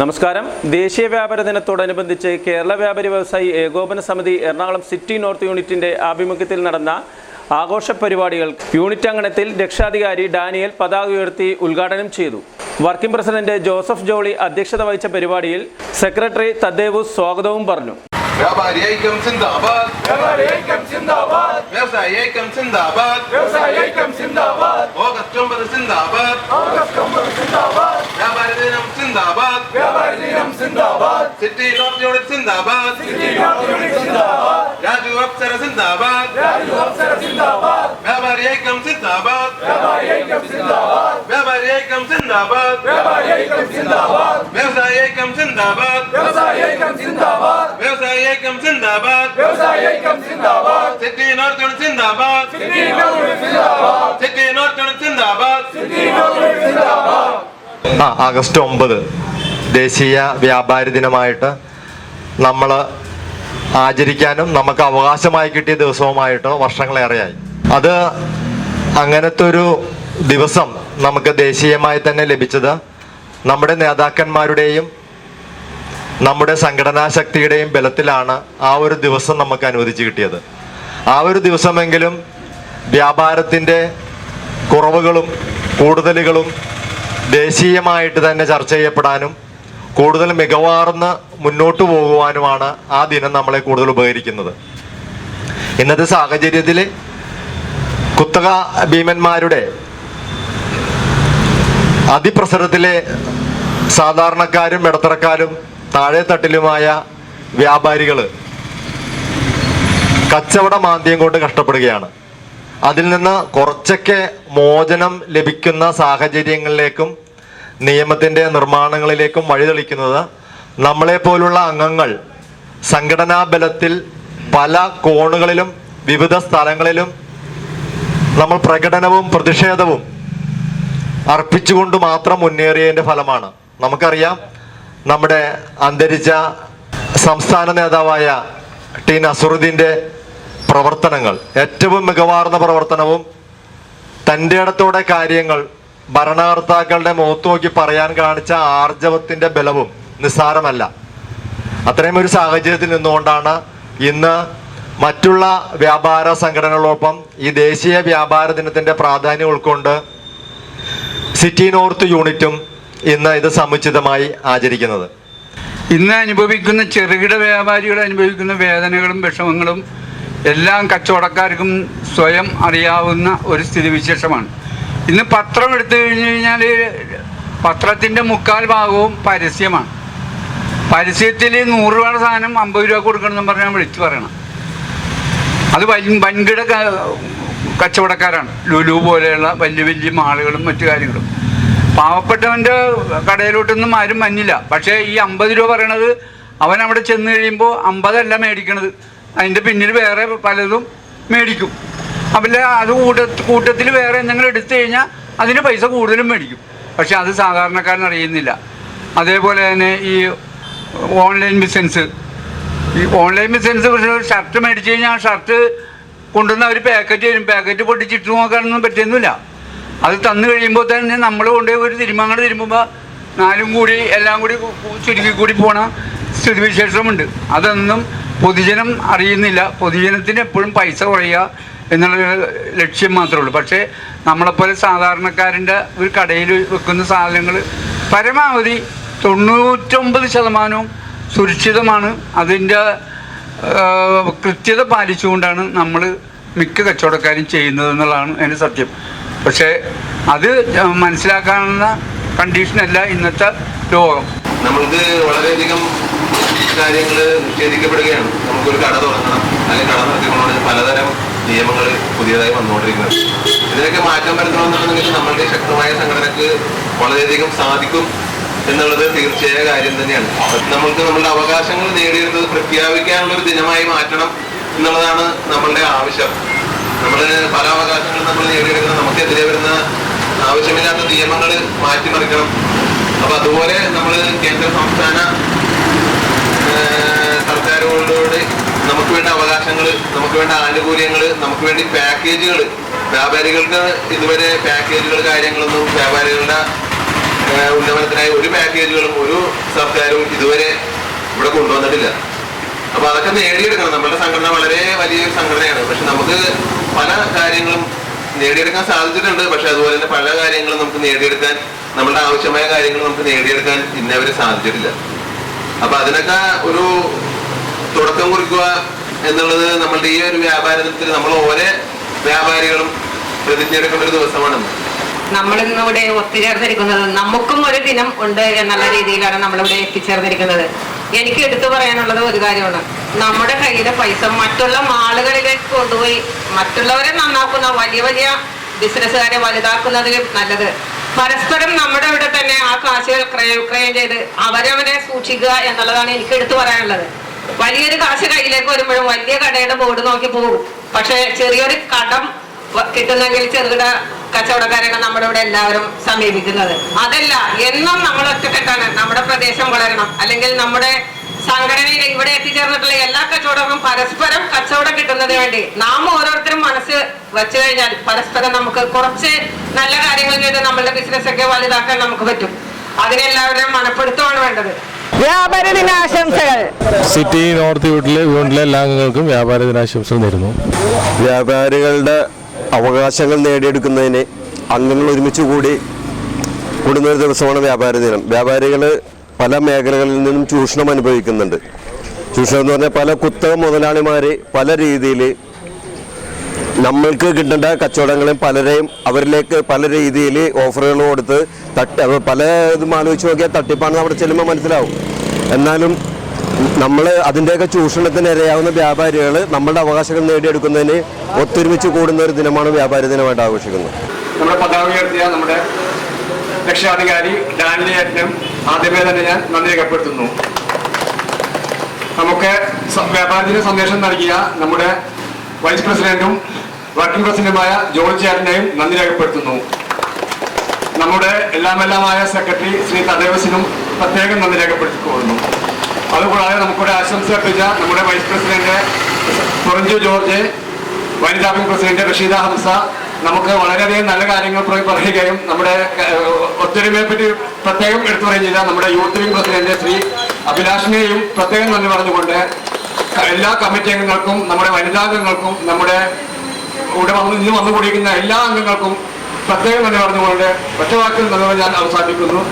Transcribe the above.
നമസ്കാരം. ദേശീയ വ്യാപാര ദിനത്തോടനുബന്ധിച്ച് കേരള വ്യാപാരി വ്യവസായി ഏകോപന സമിതി എറണാകുളം സിറ്റി നോർത്ത് യൂണിറ്റിന്റെ ആഭിമുഖ്യത്തിൽ നടന്ന ആഘോഷ പരിപാടികൾ യൂണിറ്റ് അങ്കണത്തിൽ രക്ഷാധികാരി ഡാനിയൽ പതാക ഉയർത്തി ഉദ്ഘാടനം ചെയ്തു. വർക്കിംഗ് പ്രസിഡന്റ് ജോസഫ് ജോളി അധ്യക്ഷത വഹിച്ച പരിപാടിയിൽ സെക്രട്ടറി തദ്ദേവു സ്വാഗതവും പറഞ്ഞു. വ്യാപാരി ഐക്യം സിന്ദാബാദ്. വ്യാപാരി ഐക്യം സിന്ദാബാദ്. വ്യവസായി ഐക്യം സിന്ദാബാദ്. വ്യവസായി ഐക്യം സിന്ദാബാദ്. ഓഗസ്റ്റ് ഒമ്പത് സിന്ദാബാദ്. ഓഗസ്റ്റ് ഒമ്പത് സിന്ദാബാദ്. വ്യാപാരി ദിനം സിന്ദാബാദ് വ്യാപാരി ദിനം സിന്ദാബാദ് സിറ്റി നോർത്ത് യൂണിറ്റ് സിന്ദാബാദ് സിറ്റി നോർത്ത് യൂണിറ്റ് സിന്ദാബാദ് രാജു അപ്സര സിന്ദാബാദ് രാജു അപ്സര സിന്ദാബാദ് വ്യാപാരി ഐക്യം സിന്ദാബാദ് വ്യാപാരി ഐക്യം സിന്ദാബാദ് വ്യാപാരി ഐക്യം സിന്ദാബാദ് വ്യാപാരി ഐക്യം സിന്ദാബാദ് വ്യവസായി ഐക്യം സിന്ദാബാദ് വ്യവസായി ഐക്യം സിന്ദാബാദ് വ്യവസായി ഐക്യം സിന്ദാബാദ് വ്യവസായി ഐക്യം സിന്ദാബാദ് സിറ്റി നോർത്ത് യൂണിറ്റ് സിന്ദാബാദ് സിറ്റി നോർത്ത് യൂണിറ്റ് സിന്ദാബാദ് സിറ്റി നോർത്ത് ആ ആഗസ്റ്റ് ഒമ്പത് ദേശീയ വ്യാപാരി ദിനമായിട്ട് നമ്മൾ ആചരിക്കാനും നമുക്ക് അവകാശമായി കിട്ടിയ ദിവസവുമായിട്ട് വർഷങ്ങളേറെയായി അത് അങ്ങനത്തെ ഒരു ദിവസം നമുക്ക് ദേശീയമായി തന്നെ ലഭിച്ചത് നമ്മുടെ നേതാക്കന്മാരുടെയും നമ്മുടെ സംഘടനാ ശക്തിയുടെയും ബലത്തിലാണ് ആ ഒരു ദിവസം നമുക്ക് അനുവദിച്ച് കിട്ടിയത്. ആ ഒരു ദിവസമെങ്കിലും വ്യാപാരത്തിന്റെ കുറവുകളും കൂടുതലുകളും ദേശീയമായിട്ട് തന്നെ ചർച്ച ചെയ്യപ്പെടാനും കൂടുതൽ മികവാർന്ന് മുന്നോട്ട് പോകുവാനുമാണ് ആ ദിനം നമ്മളെ കൂടുതൽ ഉപകരിക്കുന്നത്. ഇന്നത്തെ സാഹചര്യത്തിൽ കുത്തക ഭീമന്മാരുടെ അതിപ്രസരത്തിലെ സാധാരണക്കാരും ഇടത്തരക്കാരും താഴെത്തട്ടിലുമായ വ്യാപാരികൾ കച്ചവട മാന്ദ്യം കൊണ്ട് കഷ്ടപ്പെടുകയാണ്. അതിൽ നിന്ന് കുറച്ചൊക്കെ മോചനം ലഭിക്കുന്ന സാഹചര്യങ്ങളിലേക്കും നിയമത്തിന്റെ നിർമ്മാണങ്ങളിലേക്കും വഴിതെളിക്കുന്നത് നമ്മളെ പോലുള്ള അംഗങ്ങൾ സംഘടനാ ബലത്തിൽ പല കോണുകളിലും വിവിധ സ്ഥലങ്ങളിലും നമ്മൾ പ്രകടനവും പ്രതിഷേധവും അർപ്പിച്ചുകൊണ്ട് മാത്രം മുന്നേറിയതിന്റെ ഫലമാണ്. നമുക്കറിയാം നമ്മുടെ അന്തരിച്ച സംസ്ഥാന നേതാവായ ടി. നസറുദ്ദീന്റെ പ്രവർത്തനങ്ങൾ ഏറ്റവും മികവാർന്ന പ്രവർത്തനവും തന്റെ ഇടത്തോടെ കാര്യങ്ങൾ ഭരണകർത്താക്കളുടെ മുഖത്ത് നോക്കി പറയാൻ കാണിച്ച ആർജവത്തിന്റെ ബലവും നിസ്സാരമല്ല. അത്രയും ഒരു സാഹചര്യത്തിൽ നിന്നുകൊണ്ടാണ് ഇന്ന് മറ്റുള്ള വ്യാപാര സംഘടനകളോടൊപ്പം ഈ ദേശീയ വ്യാപാര ദിനത്തിന്റെ പ്രാധാന്യം ഉൾക്കൊണ്ട് സിറ്റി നോർത്ത് യൂണിറ്റും ഇന്ന് ഇത് സമുചിതമായി ആചരിക്കുന്നത്. ഇന്ന് അനുഭവിക്കുന്ന ചെറുകിട വ്യാപാരികൾ അനുഭവിക്കുന്ന വേദനകളും വിഷമങ്ങളും എല്ലാം കച്ചവടക്കാർക്കും സ്വയം അറിയാവുന്ന ഒരു സ്ഥിതിവിശേഷമാണ് ഇന്ന് പത്രം എടുത്തു കഴിഞ്ഞു കഴിഞ്ഞാൽ പത്രത്തിന്റെ മുക്കാൽ ഭാഗവും പരസ്യമാണ്. പരസ്യത്തിൽ നൂറ് രൂപയുടെ സാധനം അമ്പത് രൂപ കൊടുക്കണമെന്ന് പറഞ്ഞാൽ വിളിച്ചു പറയണം. അത് വൻ വൻകിട കച്ചവടക്കാരാണ്. ലുലു പോലെയുള്ള വലിയ വലിയ മാളുകളും മറ്റു കാര്യങ്ങളും. പാവപ്പെട്ടവന്റെ കടയിലോട്ടൊന്നും ആരും മഞ്ഞില്ല പക്ഷേ ഈ അമ്പത് രൂപ പറയണത് അവൻ അവിടെ ചെന്ന് കഴിയുമ്പോൾ അമ്പതല്ല മേടിക്കണത്. അതിന്റെ പിന്നിൽ വേറെ പലതും മേടിക്കും. അപ്പോൾ അത് കൂട്ട കൂട്ടത്തിൽ വേറെ എന്തെങ്കിലും എടുത്തു കഴിഞ്ഞാൽ അതിന് പൈസ കൂടുതലും മേടിക്കും. പക്ഷെ അത് സാധാരണക്കാരൻ അറിയുന്നില്ല. അതേപോലെ തന്നെ ഈ ഓൺലൈൻ ബിസിനസ്. ഈ ഓൺലൈൻ ബിസിനസ് ഒരു ഷർട്ട് മേടിച്ചു കഴിഞ്ഞാൽ ആ ഷർട്ട് കൊണ്ടുവന്ന് അവർ പാക്കറ്റ് തരും. പാക്കറ്റ് പൊട്ടിച്ചിട്ട് നോക്കാനൊന്നും പറ്റുന്നില്ല. അത് തന്നു കഴിയുമ്പോൾ തന്നെ നമ്മൾ കൊണ്ടുപോയി ഒരു തിരുമങ്ങൾ തിരുമ്പുമ്പോൾ നാലും കൂടി എല്ലാം കൂടി ചുരുക്കി കൂടി പോണ സ്ഥിതിവിശേഷമുണ്ട്. അതൊന്നും പൊതുജനം അറിയുന്നില്ല. പൊതുജനത്തിന് എപ്പോഴും പൈസ കുറയുക എന്നുള്ളൊരു ലക്ഷ്യം മാത്രമേ ഉള്ളൂ. പക്ഷേ നമ്മളെപ്പോലെ സാധാരണക്കാരന്റെ ഒരു കടയിൽ വെക്കുന്ന സാധനങ്ങൾ പരമാവധി തൊണ്ണൂറ്റൊമ്പത് ശതമാനവും സുരക്ഷിതമാണ്. അതിന്റെ കൃത്യത പാലിച്ചുകൊണ്ടാണ് നമ്മൾ മിക്ക കച്ചവടക്കാരും ചെയ്യുന്നത് എന്നുള്ളതാണ് എന്റെ സത്യം. പക്ഷേ അത് മനസ്സിലാക്കാനുള്ള കണ്ടീഷനല്ല ഇന്നത്തെ ലോകം. നമ്മൾക്ക് വളരെയധികം കാര്യങ്ങൾ നിഷേധിക്കപ്പെടുകയാണ്. നമുക്കൊരു കട തുടങ്ങണം. അല്ലെങ്കിൽ കട നടത്തിക്കൊണ്ടാണ് പലതരം നിയമങ്ങൾ പുതിയതായി വന്നുകൊണ്ടിരിക്കുന്നത് ഇതിനൊക്കെ മാറ്റം വരുത്തണമെന്നുണ്ടെങ്കിൽ നമ്മളുടെ ശക്തമായ സംഘടനക്ക് വളരെയധികം സാധിക്കും എന്നുള്ളത് തീർച്ചയായ കാര്യം തന്നെയാണ്. നമ്മൾക്ക് നമ്മളുടെ അവകാശങ്ങൾ നേടിയെടുത്തത് പ്രഖ്യാപിക്കാനുള്ള ഒരു ദിനമായി മാറ്റണം എന്നുള്ളതാണ് നമ്മളുടെ ആവശ്യം. നമ്മൾ പല അവകാശങ്ങളും നമ്മൾ നേടിയെടുക്കണം. നമുക്കെതിരെ വരുന്ന ആവശ്യമില്ലാത്ത നിയമങ്ങൾ മാറ്റിമറിക്കണം. അപ്പൊ അതുപോലെ നമ്മൾ കേന്ദ്ര സംസ്ഥാന സർക്കാരുകളോട് നമുക്ക് വേണ്ട അവകാശങ്ങൾ നമുക്ക് വേണ്ട ആനുകൂല്യങ്ങൾ നമുക്ക് വേണ്ടി പാക്കേജുകൾ വ്യാപാരികൾക്ക് ഇതുവരെ പാക്കേജുകൾ കാര്യങ്ങളൊന്നും വ്യാപാരികളുടെ ഉന്നമനത്തിനായി ഒരു പാക്കേജുകളും ഒരു സർക്കാരും ഇതുവരെ ഇവിടെ കൊണ്ടുവന്നിട്ടില്ല. അപ്പൊ അതൊക്കെ നേടിയെടുക്കണം. നമ്മുടെ സംഘടന വളരെ വലിയൊരു സംഘടനയാണ്. പക്ഷെ നമുക്ക് പല കാര്യങ്ങളും നേടിയെടുക്കാൻ സാധിച്ചിട്ടുണ്ട്. പക്ഷെ അതുപോലെ തന്നെ പല കാര്യങ്ങളും നമുക്ക് നേടിയെടുക്കാൻ നമ്മളുടെ ആവശ്യമായ കാര്യങ്ങൾ നമുക്ക് നേടിയെടുക്കാൻ ഇന്നവരെ സാധിച്ചിട്ടില്ല. അപ്പൊ അതിനൊക്കെ ഒരു തുടക്കം കുറിക്കുക എന്നുള്ളത് നമ്മളുടെ ഈ ഒരു വ്യാപാരത്തിൽ നമ്മൾ ഓരോ വ്യാപാരികളും പ്രതിജ്ഞ എടുക്കേണ്ട ഒരു ദിവസമാണ് നമ്മൾ ഇന്നിവിടെ ഒത്തുചേർന്നിരിക്കുന്നത് നമുക്കും ഒരു ദിനം ഉണ്ട് എന്നുള്ള രീതിയിലാണ് നമ്മളിവിടെ എത്തിച്ചേർന്നിരിക്കുന്നത്. എനിക്ക് എടുത്തു പറയാനുള്ളത് ഒരു കാര്യമാണ്. നമ്മുടെ കയ്യിലെ പൈസ മറ്റുള്ള മാളുകളിലേക്ക് കൊണ്ടുപോയി മറ്റുള്ളവരെ നന്നാക്കുന്ന വലിയ വലിയ ബിസിനസ്സുകാരെ വലുതാക്കുന്നതിലും നല്ലത്. പരസ്പരം നമ്മുടെ ഇവിടെ തന്നെ ആ കാശുകൾ ക്രയവിക്രയം ചെയ്ത് അവരവനെ സൂക്ഷിക്കുക എന്നുള്ളതാണ് എനിക്ക് എടുത്തു പറയാനുള്ളത്. വലിയൊരു കാശ് കയ്യിലേക്ക് വരുമ്പോഴും വലിയ കടയുടെ ബോർഡ് നോക്കി പോകും. പക്ഷെ ചെറിയൊരു കടം കിട്ടുന്നെങ്കിൽ ചെറുകിട കച്ചവടക്കാരാണ് നമ്മുടെ ഇവിടെ എല്ലാവരും സമീപിക്കുന്നത്. അതല്ല എന്നും നമ്മൾ ഒറ്റക്കെട്ടാണ്. നമ്മുടെ പ്രദേശം വളരണം. അല്ലെങ്കിൽ നമ്മുടെ സംഘടനയിൽ ഇവിടെ എത്തിച്ചേർന്നിട്ടുള്ള എല്ലാ കച്ചവടവും പരസ്പരം കച്ചവടം കിട്ടുന്നതിന് വേണ്ടി നാം ഓരോരുത്തരും മനസ്സ് വെച്ചു കഴിഞ്ഞാൽ പരസ്പരം നമുക്ക് കുറച്ച് നല്ല കാര്യങ്ങൾ ചെയ്ത് നമ്മളുടെ ബിസിനസ് ഒക്കെ വലുതാക്കാൻ നമുക്ക് പറ്റും. അതിനെല്ലാവരുടെയും മനപ്പെടുത്തമാണ് വേണ്ടത്. വ്യാപാര ദിനാശംസകൾ. സിറ്റി നോർത്ത് യൂട്ടിലെ വീട്ടിലെ എല്ലാ അംഗങ്ങൾക്കും വ്യാപാര ദിനാശംസകൾ നേരുന്നു. വ്യാപാരികളുടെ അവകാശങ്ങൾ നേടിയെടുക്കുന്നതിന് അംഗങ്ങൾ ഒരുമിച്ച് കൂടി കൂടുന്ന ഒരു ദിവസമാണ് വ്യാപാര ദിനം. വ്യാപാരികൾ പല മേഖലകളിൽ നിന്നും ചൂഷണം അനുഭവിക്കുന്നുണ്ട്. ചൂഷണം എന്ന് പറഞ്ഞാൽ പല കുത്തക മുതലാളിമാരെ പല രീതിയിൽ നമ്മൾക്ക് കിട്ടേണ്ട കച്ചവടങ്ങളും പലരെയും അവരിലേക്ക് പല രീതിയിൽ ഓഫറുകൾ കൊടുത്ത് തട്ടി പല ഇതും ആലോചിച്ച് നോക്കിയാൽ തട്ടിപ്പാണെന്ന് അവിടെ ചെല്ലുമ്പോൾ മനസ്സിലാവും. എന്നാലും നമ്മൾ അതിന്റെയൊക്കെ ചൂഷണത്തിന് ഇരയാവുന്ന വ്യാപാരികൾ നമ്മളുടെ അവകാശങ്ങൾ നേടിയെടുക്കുന്നതിന് ഒത്തൊരുമിച്ച് കൂടുന്ന ഒരു ദിനമാണ് വ്യാപാരി ദിനമായിട്ട് ആഘോഷിക്കുന്നത്. നമ്മുടെ പതാക ഉയർത്തിയ നമ്മുടെ രക്ഷാധികാരി ഡാനിയേറ്റിനും ആദ്യമേ തന്നെ ഞാൻ നന്ദി രേഖപ്പെടുത്തുന്നു. നമുക്ക് വ്യാപാരത്തിന് സന്ദേശം നൽകിയ നമ്മുടെ വൈസ് പ്രസിഡന്റും വർക്കിംഗ് പ്രസിഡന്റുമായ ജോർജ് ചേട്ടനെയും നന്ദി രേഖപ്പെടുത്തുന്നു. നമ്മുടെ എല്ലാമെല്ലാമായ സെക്രട്ടറി ശ്രീ തദേവസിനും പ്രത്യേകം നന്ദി രേഖപ്പെടുത്തിക്കൊള്ളുന്നു. അതുകൂടാതെ നമുക്കിവിടെ ആശംസ അർപ്പിച്ച നമ്മുടെ വൈസ് പ്രസിഡന്റ് തുറഞ്ചു ജോർജ് വനിതാ വിംഗ് പ്രസിഡന്റ് റഷീദ ഹംസ. നമുക്ക് വളരെയധികം നല്ല കാര്യങ്ങൾ പറയുകയും നമ്മുടെ ഒത്തൊരുമയെ പറ്റി പ്രത്യേകം എടുത്തു പറയുകയും ചെയ്ത നമ്മുടെ യൂത്ത് വിംഗ് പ്രസിഡന്റ് ശ്രീ അഭിലാഷിനെയും പ്രത്യേകം നന്ദി പറഞ്ഞുകൊണ്ട് എല്ലാ കമ്മിറ്റി അംഗങ്ങൾക്കും നമ്മുടെ വനിതാംഗങ്ങൾക്കും നമ്മുടെ ഇവിടെ വന്ന് ഇന്ന് വന്നുകൂടിയിരിക്കുന്ന എല്ലാ അംഗങ്ങൾക്കും പ്രത്യേകം തന്നെ പറഞ്ഞുകൊണ്ട് ഒറ്റവാക്കിൽ വാക്കിൽ നന്ദി ഞാൻ അവസാനിപ്പിക്കുന്നു.